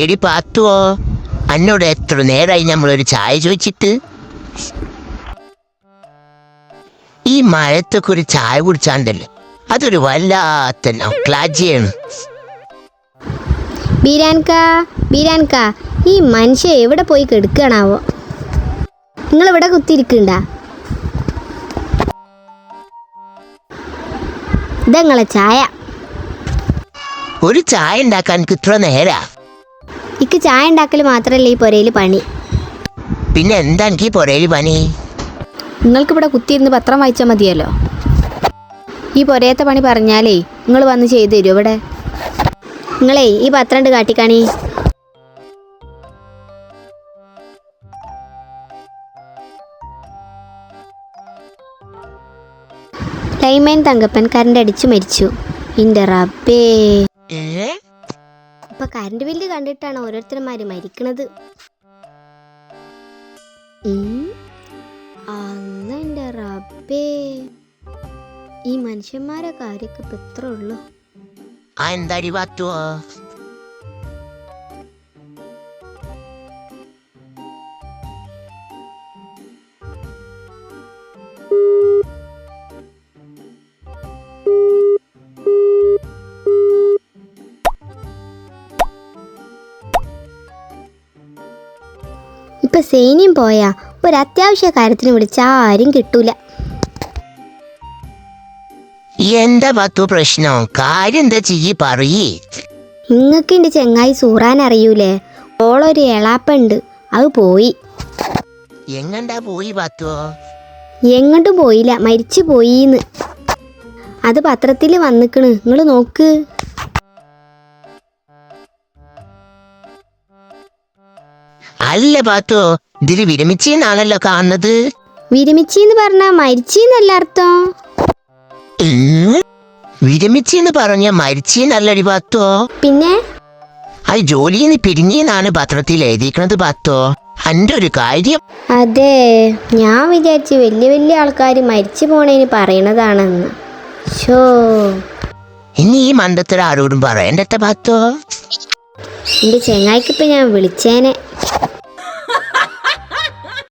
എടി പാത്തുവോ അന്നോട് എത്ര നേരമായി നമ്മളൊരു ചായ ചോദിച്ചിട്ട്? ഈ മഴത്തൊക്കെ ഒരു ചായ കുടിച്ചാണ്ടല്ലോ? അതൊരു വല്ലാത്ത നക്ലാജിയാണ്. ബീരാൻക ബീരാൻക ഈ മനുഷ്യ എവിടെ പോയി കെടുക്കണാവോ? നിങ്ങൾ ഇവിടെ കുത്തിയിരിക്കണ്ട ഇതങ്ങളെ ചായ. ഒരു ചായ ഉണ്ടാക്കാൻ എനിക്ക് ഇത്ര നേരാ. ഇക്ക് ചായ ഉണ്ടാക്കൽ മാത്രമല്ല ഈ പുരയിൽ പണി? പിന്നെ എന്താ എനിക്ക് ഈ പൊരയിൽ പണി? നിങ്ങൾക്ക് ഇവിടെ കുത്തിയിരുന്ന് പത്രം വായിച്ചാൽ മതിയല്ലോ? ഈ പുരയത്തെ പണി പറഞ്ഞാലേ നിങ്ങൾ വന്ന് ചെയ്തു തരുമോ ഇവിടെ? നിങ്ങളേ ഈ പത്രം ഉണ്ട് കാട്ടിക്കാണി. ലൈമൈൻ തങ്കപ്പൻ കരണ്ട് അടിച്ചു മരിച്ചു. ഇന്റെ റബ്ബേ? ഇപ്പൊ കറണ്ട് ബില്ല് കണ്ടിട്ടാണ് ഓരോരുത്തരന്മാര് മരിക്കണത്. ഈ മനുഷ്യന്മാരെ കാര്യമൊക്കെ ഇപ്പൊ ഇത്ര ഉള്ളു. ആ ഇപ്പൊ സേനിയും പോയാ. ഒരു അത്യാവശ്യ കാര്യത്തിന് വിളിച്ചാ ആരും കിട്ടൂല. എന്താ പത്തു പ്രശ്നം? കാര്യം എന്താ ചെയ്യ് പറയേ. ഇങ്ങക്ക് എന്റെ ചെങ്ങായി സൂറാൻ അറിയൂലേ? ഓളൊരു എളാപ്പുണ്ട്. അത് പോയി. എങ്ങണ്ടാ പോയി പത്തുവോ എങ്ങോട്ടും പോയില്ല. മരിച്ചു പോയിന്ന്. അത് പത്രത്തിൽ വന്നിക്കണ്. നിങ്ങൾ നോക്ക്. അല്ല പാത്തോ ഇതിൽ വിരമിച്ചെന്നാണല്ലോ കാണുന്നത്. വിരമിച്ചെന്ന് പറഞ്ഞാ മരിച്ചെന്നല്ല അർത്ഥം? വിരമിച്ചെന്ന് പറഞ്ഞ മരിച്ചെന്നല്ലടി പാത്തോ. പിന്നെ? അത് ജോലിന്ന് പിരിഞ്ഞെന്നാണ് പത്രത്തിൽ എഴുതിയിരിക്കണത് പാത്തോ. അന്റെ ഒരു കാര്യം അതെ ഞാൻ വിചാരിച്ച് വലിയ വലിയ ആൾക്കാർ മരിച്ചു പോണേന് പറയണതാണെന്ന്. ഷോ ഇനി ഈ മന്ദത്തിൽ ആരോടും പറയണ്ടത്തെ പാത്തോ. എന്റെ ചെങ്ങായിക്കിപ്പോ ഞാൻ വിളിച്ചേനെ.